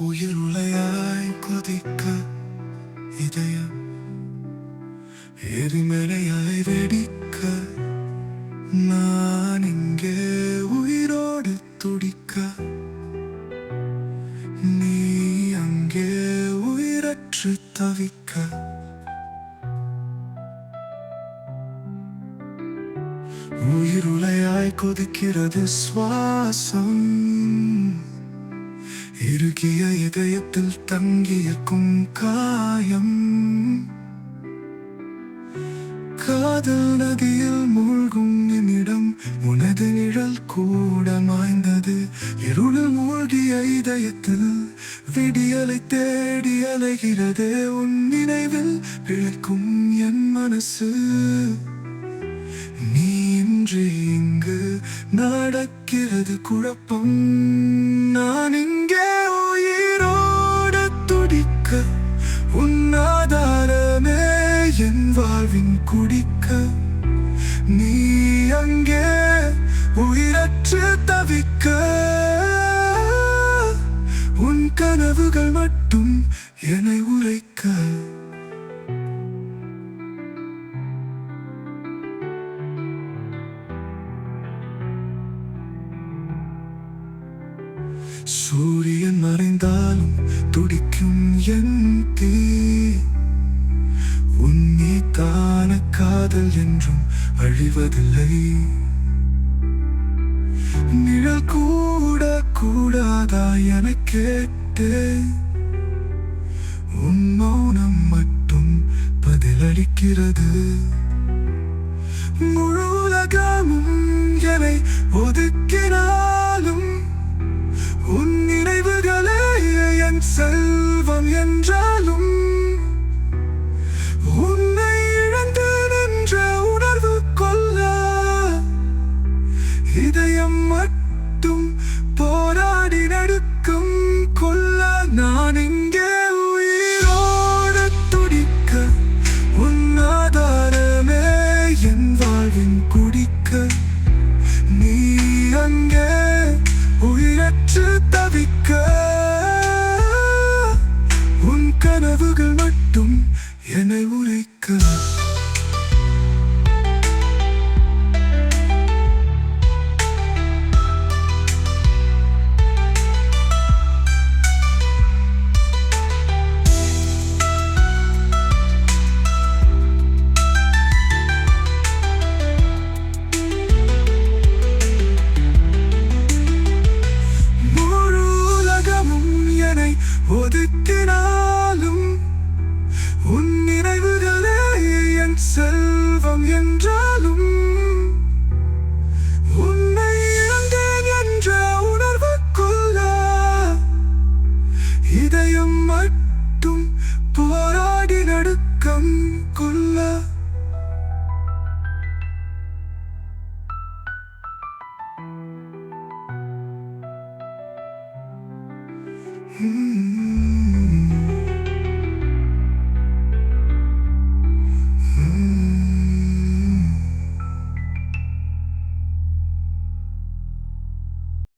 உயிருளையாய் குதிக்க இதயம் எரிமலையாய் வெடிக்க நான் இங்கே உயிரோடு துடிக்க நீ அங்கே உயிரற்று தவிக்க. உயிருளையாய் கொதிக்கிறது சுவாசம். இறுகிய இதயத்தில் தங்கியிருக்கும் காயம் காதல் நதியில் மூழ்கும் என்னிடம் உனது நிழல் கூட மாய்ந்தது. இருள் மூழ்கிய இதயத்தில் விடியலை தேடி அலைகிறது உன் நினைவில் பிழைக்கும் என் மனசு. நீ இன்று இங்கு நடக்கிறது குழப்பம். நான் வாழ்வின் குடிக்க நீ அங்கே உயிரற்று தவிக்க. உன் கனவுகள் மட்டும் என்னை உரைக்க. சூரியன் மறைந்தாலும் துடிக்கும் என் தீ. காதல் என்றும் அழிவதில்லை. நிழல் கூட கூடாதா என கேட்டு உன் மௌனம் மட்டும் பதிலளிக்கிறது. முழு உலகமும் என்னை ஒதுக்கினார். இதயம் மட்டும் போராடி நடுக்கும் கொல்ல நான் இங்கே உயிரோட துடிக்க உன்னாதாரமே என் வாழ்வின் குடிக்க. நீ அங்கே உயிரற்று தவிக்க. உன் கனவுகள் மட்டும் என்னை என்றாலும் உன்னை இழந்தேன் என்ற உணர்வுக்குள்ள இதயம் மட்டும் போராடி நடுக்கம் கொள்ள Mm.